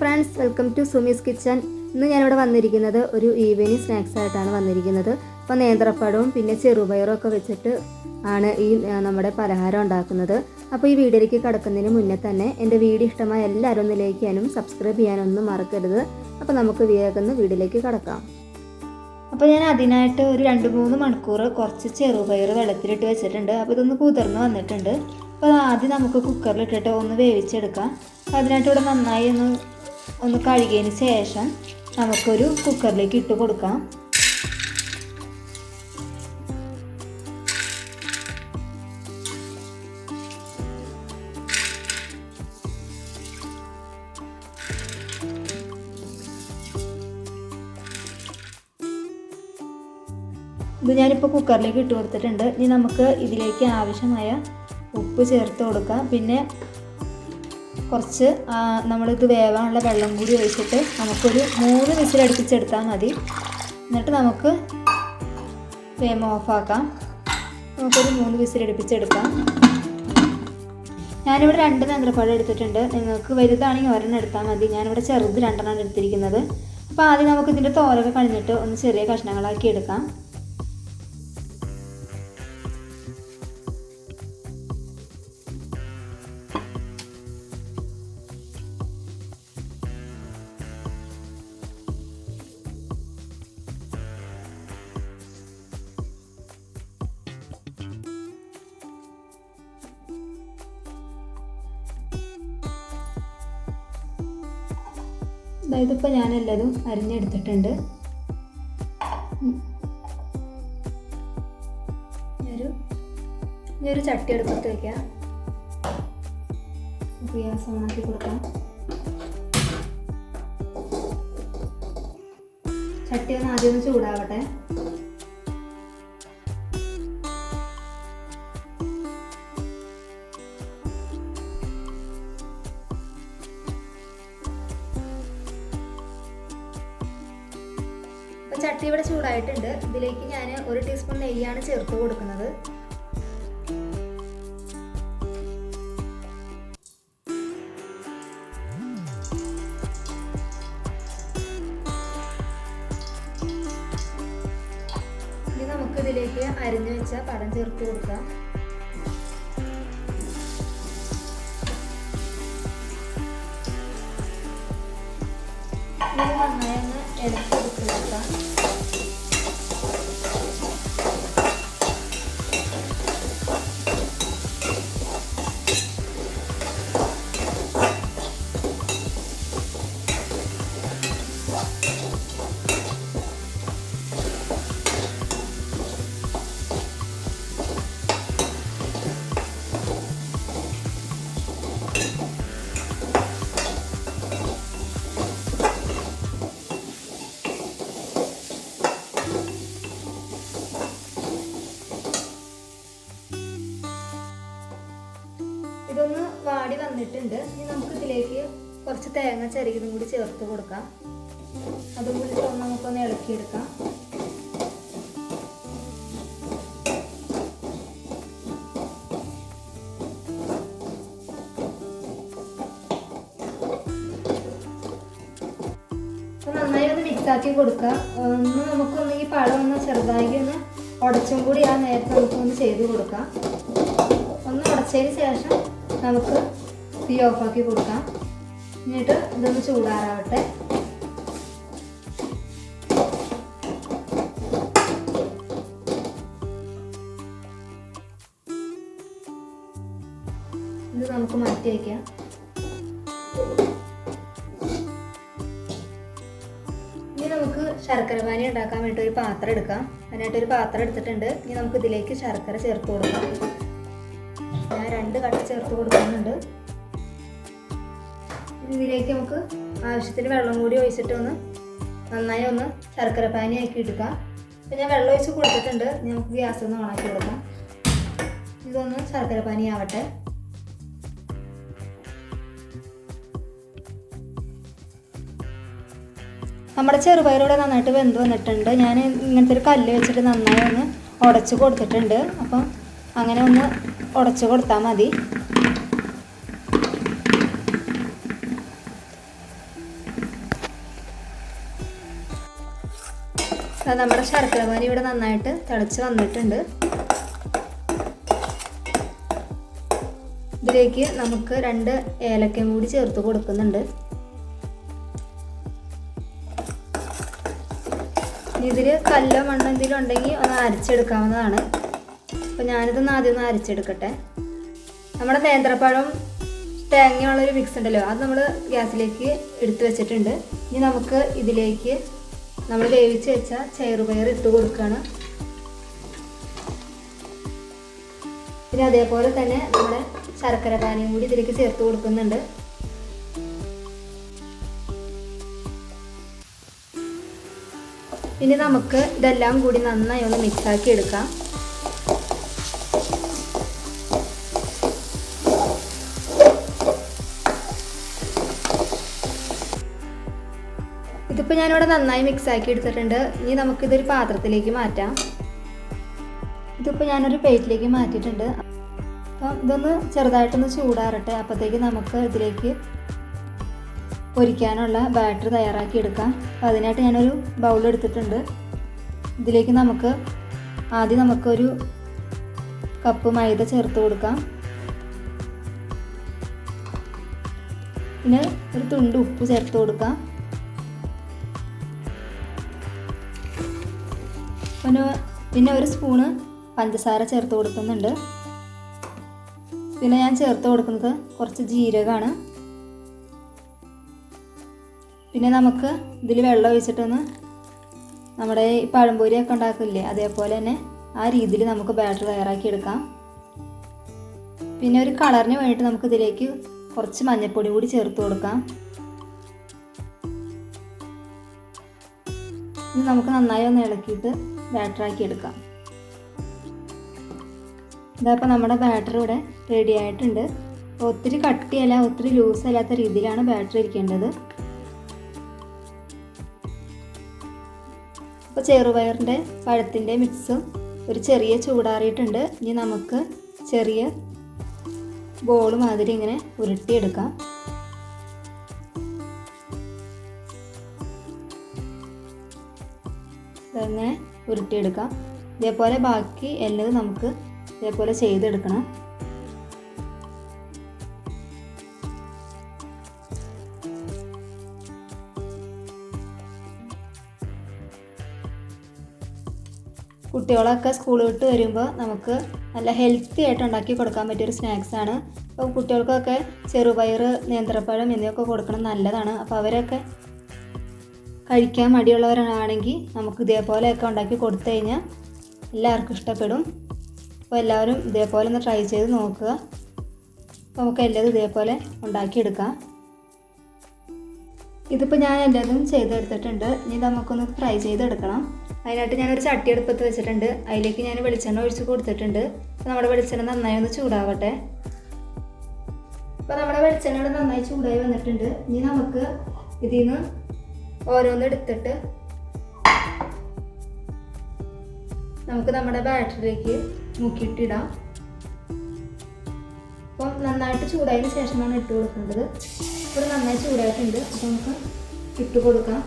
Friends welcome to Sumee's kitchen. ഇന്ന് ഞാനിവിടെ വന്നിരിക്കുന്നത് ഒരു ഈവനിങ് സ്നാക്സ് ആയിട്ടാണ് വന്നിരിക്കുന്നത്. അപ്പോൾ നേന്ത്രപ്പഴവും പിന്നെ ചെറുപയറും ഒക്കെ വെച്ചിട്ട് ആണ് ഈ നമ്മുടെ പലഹാരം ഉണ്ടാക്കുന്നത്. അപ്പോൾ ഈ വീഡിയോയിലേക്ക് കടക്കുന്നതിന് മുന്നേ തന്നെ എന്റെ വീഡിയോ ഇഷ്ടമായ എല്ലാവരും ഒന്ന് ലൈക്ക് ചെയ്യാനും സബ്സ്ക്രൈബ് ചെയ്യാനൊന്നും മറക്കരുത്. അപ്പോൾ നമുക്ക് വേഗം വീഡിയോയിലേക്ക് കടക്കാം. അപ്പോൾ ഞാൻ അതിനായിട്ട് ഒരു രണ്ട് മൂന്ന് മണിക്കൂർ കുറച്ച് ചെറുപയർ വെള്ളത്തിലിട്ട് വെച്ചിട്ടുണ്ട്. അപ്പോൾ ഇതൊന്ന് കുതിർന്ന് വന്നിട്ടുണ്ട്. അപ്പോൾ ആദ്യം നമുക്ക് കുക്കറിലിട്ടിട്ട് ഒന്ന് വേവിച്ചെടുക്കാം. അപ്പോൾ അതിനായിട്ട് ഇവിടെ നന്നായി ഒന്ന് ഒന്ന് കഴുകിയതിന് ശേഷം നമുക്കൊരു കുക്കറിലേക്ക് ഇട്ട് കൊടുക്കാം. ഇത് ഞാനിപ്പോൾ കുക്കറിലേക്ക് ഇട്ട് കൊടുത്തിട്ടുണ്ട്. ഇനി നമുക്ക് ഇതിലേക്ക് ആവശ്യമായ ഉപ്പ് ചേർത്ത് കൊടുക്കാം. പിന്നെ കുറച്ച് നമ്മളിത് വേവാനുള്ള വെള്ളം കൂടി ഒഴിച്ചിട്ട് നമുക്കൊരു മൂന്ന് വിസിലടുപ്പിച്ചെടുത്താൽ മതി. എന്നിട്ട് നമുക്ക് ഫ്ലെയിം ഓഫാക്കാം. നമുക്കൊരു മൂന്ന് വിസിലടുപ്പിച്ചെടുക്കാം ഞാനിവിടെ രണ്ട് നേന്ത്രപ്പഴം എടുത്തിട്ടുണ്ട്. നിങ്ങൾക്ക് വലുതാണെങ്കിൽ ഒരെണ്ണം എടുത്താൽ മതി. ഞാനിവിടെ ചെറുത് രണ്ടെണ്ണം എടുത്തിരിക്കുന്നത്. അപ്പോൾ ആദ്യം നമുക്ക് ഇതിന്റെ തോലൊക്കെ കളഞ്ഞിട്ട് ഒന്ന് ചെറിയ കഷ്ണങ്ങളാക്കി എടുക്കാം. അതായത് ഇപ്പോൾ ഞാൻ എല്ലാതും അരിഞ്ഞെടുത്തിട്ടുണ്ട്. ഒരു ഞാനൊരു ചട്ടി എടുപ്പത്ത് വയ്ക്കാം ഗ്യാസ് കൊടുക്കാം. ചട്ടി ഒന്ന് ആദ്യം ഒന്ന് ചൂടാവട്ടെ. ചട്ടി ഇവിടെ ചൂടായിട്ടുണ്ട്. ഇതിലേക്ക് ഞാൻ ഒരു ടീസ്പൂൺ നെയ്യാണ് ചേർത്ത് കൊടുക്കുന്നത്. ഇനി നമുക്ക് ഇതിലേക്ക് അരിഞ്ഞു വെച്ച പഴം ചേർത്ത് കൊടുക്കാം. നന്നായി ഒന്ന് ഇളക്കി കൊടുക്കാം ഇതൊന്ന് വാടി വന്നിട്ടുണ്ട്. ഇനി നമുക്ക് ഇതിലേക്ക് കുറച്ച് തേങ്ങ ചരികിതും കൂടി ചേർത്ത് കൊടുക്കാം. അതും കൂടി നമുക്കൊന്ന് ഇളക്കിയെടുക്കാം. നന്നായി ഒന്ന് മിക്സാക്കി ഒന്ന് നമുക്കൊന്ന് ഈ പഴം ഒന്ന് ചെറുതായി ഒന്ന് ഉടച്ചും കൂടി ആ നേരത്തെ നമുക്കൊന്ന് ചെയ്ത് കൊടുക്കാം. ഒന്ന് ഉടച്ചതിന് ശേഷം നമുക്ക് തീ ഓഫാക്കി കൊടുക്കാം. എന്നിട്ട് ഇതൊന്ന് ചൂടാറാവട്ടെ. ഇത് നമുക്ക് മാറ്റി വയ്ക്കാം ഇനി നമുക്ക് ശർക്കര പാനി ഉണ്ടാക്കാൻ വേണ്ടി ഒരു പാത്രം എടുക്കാം. അതിനായിട്ടൊരു പാത്രം എടുത്തിട്ടുണ്ട്. ഇനി നമുക്ക് ഇതിലേക്ക് ശർക്കര ചേർത്ത് കൊടുക്കാം. രണ്ട് കട്ട ചേർത്ത് കൊടുക്കുന്നുണ്ട്. ഇതിലേക്ക് നമുക്ക് ആവശ്യത്തിന് വെള്ളം കൂടി ഒഴിച്ചിട്ട് ഒന്ന് നന്നായി ഒന്ന് ശർക്കര പാനി ആക്കി എടുക്കാം. അപ്പം ഞാൻ വെള്ളം ഒഴിച്ച് കൊടുത്തിട്ടുണ്ട്. നമുക്ക് ഗ്യാസ് ഒന്ന് ഓണാക്കി കൊടുക്കാം. ഇതൊന്ന് ശർക്കര പാനി ആവട്ടെ. നമ്മുടെ ചെറുപയറൂടെ നന്നായിട്ട് വെന്ത് വന്നിട്ടുണ്ട്. ഞാൻ ഇങ്ങനത്തെ ഒരു കല്ല് വെച്ചിട്ട് നന്നായി ഒന്ന് ഉടച്ച് കൊടുത്തിട്ടുണ്ട്. അപ്പം അങ്ങനെ ഒന്ന് ഉടച്ചു കൊടുത്താൽ മതി. നമ്മുടെ ശർക്കര പാനി ഇവിടെ നന്നായിട്ട് തിളച്ച് വന്നിട്ടുണ്ട്. ഇതിലേക്ക് നമുക്ക് രണ്ട് ഏലക്കയും കൂടി ചേർത്ത് കൊടുക്കുന്നുണ്ട്. ഇതിൽ കല്ലോ മണ്ണോ എന്തെങ്കിലും ഉണ്ടെങ്കിൽ ഒന്ന് അരച്ചെടുക്കാവുന്നതാണ്. അപ്പോൾ ഞാനിതൊന്ന് ആദ്യം ഒന്ന് അരച്ചെടുക്കട്ടെ. നമ്മുടെ നേന്ത്രപ്പഴം തേങ്ങയുള്ളൊരു മിക്സ് ഉണ്ടല്ലോ അത് നമ്മൾ ഗ്യാസിലേക്ക് എടുത്തു വെച്ചിട്ടുണ്ട്. ഇനി നമുക്ക് ഇതിലേക്ക് നമ്മൾ വേവിച്ച് വെച്ച ചെറുപയർ ഇട്ട് കൊടുക്കുകയാണ് പിന്നെ അതേപോലെ തന്നെ നമ്മുടെ ശർക്കര പാനിയും കൂടി ഇതിലേക്ക് ചേർത്ത് കൊടുക്കുന്നുണ്ട്. ഇനി നമുക്ക് ഇതെല്ലാം കൂടി നന്നായി ഒന്ന് മിക്സാക്കി എടുക്കാം. ഇതിപ്പോൾ ഞാനിവിടെ നന്നായി മിക്സ് ആക്കി എടുത്തിട്ടുണ്ട്. ഇനി നമുക്കിതൊരു പാത്രത്തിലേക്ക് മാറ്റാം. ഇതിപ്പോൾ ഞാനൊരു പ്ലേറ്റിലേക്ക് മാറ്റിയിട്ടുണ്ട്. അപ്പം ഇതൊന്ന് ചെറുതായിട്ടൊന്ന് ചൂടാറട്ടെ. അപ്പോഴത്തേക്ക് നമുക്ക് ഇതിലേക്ക് പൊരിക്കാനുള്ള ബാറ്റർ തയ്യാറാക്കി എടുക്കാം. അപ്പോൾ അതിനായിട്ട് ഞാനൊരു ബൗൾ എടുത്തിട്ടുണ്ട്. ഇതിലേക്ക് നമുക്ക് ആദ്യം നമുക്കൊരു കപ്പ് മൈദ ചേർത്ത് കൊടുക്കാം. പിന്നെ ഒരു തുണ്ട് ഉപ്പ് ചേർത്ത് കൊടുക്കാം. പിന്നെ പിന്നെ ഒരു സ്പൂണ് പഞ്ചസാര ചേർത്ത് കൊടുക്കുന്നുണ്ട്. പിന്നെ ഞാൻ ചേർത്ത് കൊടുക്കുന്നത് കുറച്ച് ജീരകമാണ്. പിന്നെ നമുക്ക് ഇതിൽ വെള്ളം ഒഴിച്ചിട്ടൊന്ന് നമ്മുടെ ഈ പഴംപൊരിയൊക്കെ ഉണ്ടാക്കില്ലേ അതേപോലെ തന്നെ ആ രീതിയിൽ നമുക്ക് ബാറ്റർ തയ്യാറാക്കി എടുക്കാം. പിന്നെ ഒരു കളറിന് വേണ്ടിയിട്ട് നമുക്ക് ഇതിലേക്ക് കുറച്ച് മഞ്ഞൾപ്പൊടി കൂടി ചേർത്ത് കൊടുക്കാം. നമുക്ക് നന്നായി ഒന്ന് ഇളക്കിയിട്ട് ബാറ്ററാക്കി എടുക്കാം. ഇതപ്പോൾ നമ്മുടെ ബാറ്റർ ഇവിടെ റെഡി ആയിട്ടുണ്ട്. ഒത്തിരി കട്ടിയല്ല ഒത്തിരി ലൂസ് അല്ലാത്ത രീതിയിലാണ് ബാറ്ററി ഇരിക്കേണ്ടത്. അപ്പോൾ ചെറുപയറിന്റെ പഴത്തിന്റെ മിക്സും ഒരു ചെറിയ ചൂടാറിയിട്ടുണ്ട്. ഇനി നമുക്ക് ചെറിയ ബോൾ മാതിരി ഇങ്ങനെ ഉരുട്ടിയെടുക്കാം. ഇങ്ങനെ ഉരുട്ടിയെടുക്കാം. ഇതേപോലെ ബാക്കി എല്ലാം നമുക്ക് ഇതേപോലെ ചെയ്തെടുക്കണം. കുട്ടികളൊക്കെ സ്കൂൾ വിട്ട് വരുമ്പോൾ നമുക്ക് നല്ല ഹെൽത്തി ആയിട്ട് ഉണ്ടാക്കി കൊടുക്കാൻ പറ്റിയൊരു സ്നാക്സാണ് അപ്പോൾ കുട്ടികൾക്കൊക്കെ ചെറുപയർ നേന്ത്രപ്പഴം എന്നിവയൊക്കെ കൊടുക്കണം നല്ലതാണ്. അപ്പോൾ അവരൊക്കെ കഴിക്കാൻ മടിയുള്ളവരാണെങ്കിൽ നമുക്ക് ഇതേപോലെയൊക്കെ ഉണ്ടാക്കി കൊടുത്തു കഴിഞ്ഞാൽ എല്ലാവർക്കും ഇഷ്ടപ്പെടും. അപ്പോൾ എല്ലാവരും ഇതേപോലെ ഒന്ന് ട്രൈ ചെയ്ത് നോക്കുക. അപ്പോൾ നമുക്ക് എല്ലാതും ഇതേപോലെ ഉണ്ടാക്കിയെടുക്കാം. ഇതിപ്പോൾ ഞാൻ എല്ലാതും ചെയ്തെടുത്തിട്ടുണ്ട്. ഇനി നമുക്കൊന്ന് ഫ്രൈ ചെയ്തെടുക്കണം. അതിനായിട്ട് ഞാനൊരു ചട്ടി അടുപ്പത്ത് വെച്ചിട്ടുണ്ട്. അതിലേക്ക് ഞാൻ വെളിച്ചെണ്ണ ഒഴിച്ച് കൊടുത്തിട്ടുണ്ട്. അപ്പോൾ നമ്മുടെ വെളിച്ചെണ്ണ നന്നായി ഒന്ന് ചൂടാവട്ടെ. അപ്പോൾ നമ്മുടെ വെളിച്ചെണ്ണ നന്നായി ചൂടായി വന്നിട്ടുണ്ട്. ഇനി നമുക്ക് ഇതിൽ നിന്ന് ഓരോന്ന് എടുത്തിട്ട് നമുക്ക് നമ്മുടെ ബാറ്ററിയിലേക്ക് മുക്കിയിട്ടിടാം. അപ്പം നന്നായിട്ട് ചൂടായതിന് ശേഷമാണ് ഇട്ട് കൊടുക്കേണ്ടത്. ഇപ്പോൾ നന്നായി ചൂടായിട്ടുണ്ട്. അപ്പോൾ നമുക്ക് ഇട്ട് കൊടുക്കാം.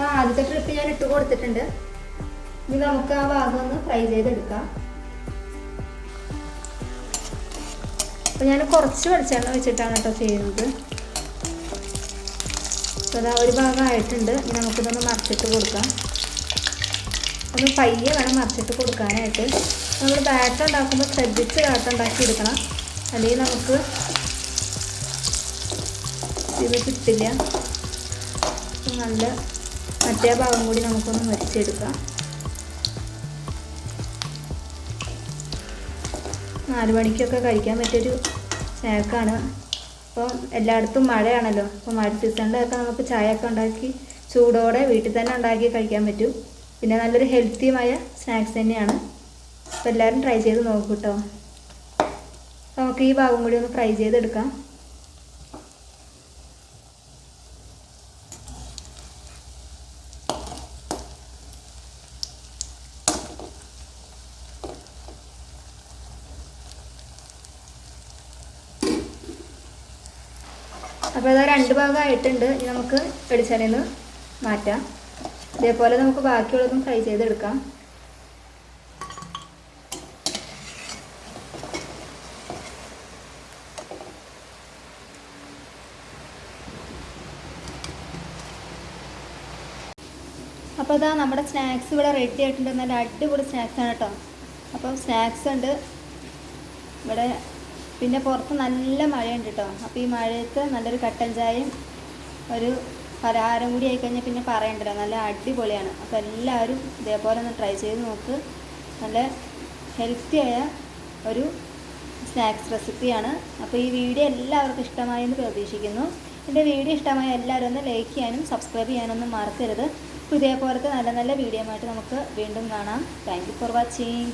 ആ ആദ്യത്തെ ട്രിപ്പ് ഞാൻ ഇട്ട് കൊടുത്തിട്ടുണ്ട്. ഇനി നമുക്ക് ആ ഭാഗം ഒന്ന് ഫ്രൈ ചെയ്തെടുക്കാം. അപ്പോൾ ഞാൻ കുറച്ച് വെളിച്ചെണ്ണ വെച്ചിട്ടാണ് കേട്ടോ ചെയ്യുന്നത്. അപ്പോൾ അതാ ഒരു ഭാഗം ആയിട്ടുണ്ട്. ഇനി നമുക്കിതൊന്ന് മറിച്ചിട്ട് കൊടുക്കാം. ഒന്ന് പയ്യെ വേണം മറിച്ചിട്ട് കൊടുക്കാനായിട്ട്. നമ്മൾ ബാറ്റ ഉണ്ടാക്കുമ്പോൾ ശ്രദ്ധിച്ച് ബാറ്റ ഉണ്ടാക്കി എടുക്കണം അല്ലെങ്കിൽ നമുക്ക് ഇത് കിട്ടില്ല. നല്ല മറ്റേ ഭാഗം കൂടി നമുക്കൊന്ന് മുരിച്ചെടുക്കാം നാല് മണിക്കൊക്കെ കഴിക്കാൻ പറ്റിയൊരു സ്നാക്കാണ് അപ്പം എല്ലായിടത്തും മഴയാണല്ലോ. അപ്പോൾ മഴ സീസണിലൊക്കെ നമുക്ക് ചായ ഒക്കെ ഉണ്ടാക്കി ചൂടോടെ വീട്ടിൽ തന്നെ ഉണ്ടാക്കി കഴിക്കാൻ പറ്റും. പിന്നെ നല്ലൊരു ഹെൽത്തിയുമായ സ്നാക്സ് തന്നെയാണ്. അപ്പോൾ എല്ലാവരും ട്രൈ ചെയ്ത് നോക്കൂ കേട്ടോ. നമുക്ക് ഈ ഭാഗം കൂടി ഒന്ന് ഫ്രൈ ചെയ്തെടുക്കാം. അപ്പോൾ ഇതാ രണ്ട് ഭാഗമായിട്ടുണ്ട്. ഇനി നമുക്ക് വെളിച്ചെണ്ണയിൽ നിന്ന് മാറ്റാം. ഇതേപോലെ നമുക്ക് ബാക്കിയുള്ളതും ഫ്രൈ ചെയ്തെടുക്കാം. അപ്പോൾ ഇതാ നമ്മുടെ സ്നാക്സ് ഇവിടെ റെഡി ആയിട്ടുണ്ട്. നല്ല അടിപൊളി സ്നാക്സ് ആണ് കേട്ടോ. അപ്പം സ്നാക്സ് ഉണ്ട്. ഇവിടെ പിന്നെ പുറത്ത് നല്ല മഴയുണ്ട് കേട്ടോ അപ്പോൾ ഈ മഴയത്ത് നല്ലൊരു കട്ടൻ ചായയും ഒരു പലഹാരം കൂടി ആയിക്കഴിഞ്ഞാൽ പിന്നെ പറയണ്ടല്ലോ. നല്ല അടിപൊളിയാണ്. അപ്പോൾ എല്ലാവരും ഇതേപോലെ ഒന്ന് ട്രൈ ചെയ്ത് നോക്ക്. നല്ല ഹെൽത്തിയായ ഒരു സ്നാക്സ് റെസിപ്പിയാണ് അപ്പോൾ ഈ വീഡിയോ എല്ലാവർക്കും ഇഷ്ടമായെന്ന് പ്രതീക്ഷിക്കുന്നു. എന്റെ വീഡിയോ ഇഷ്ടമായ എല്ലാവരും ഒന്ന് ലൈക്ക് ചെയ്യാനും സബ്സ്ക്രൈബ് ചെയ്യാനൊന്നും മറക്കരുത്. അപ്പോൾ ഇതേപോലത്തെ നല്ല നല്ല വീഡിയോ ആയിട്ട് നമുക്ക് വീണ്ടും കാണാം. Thank for watching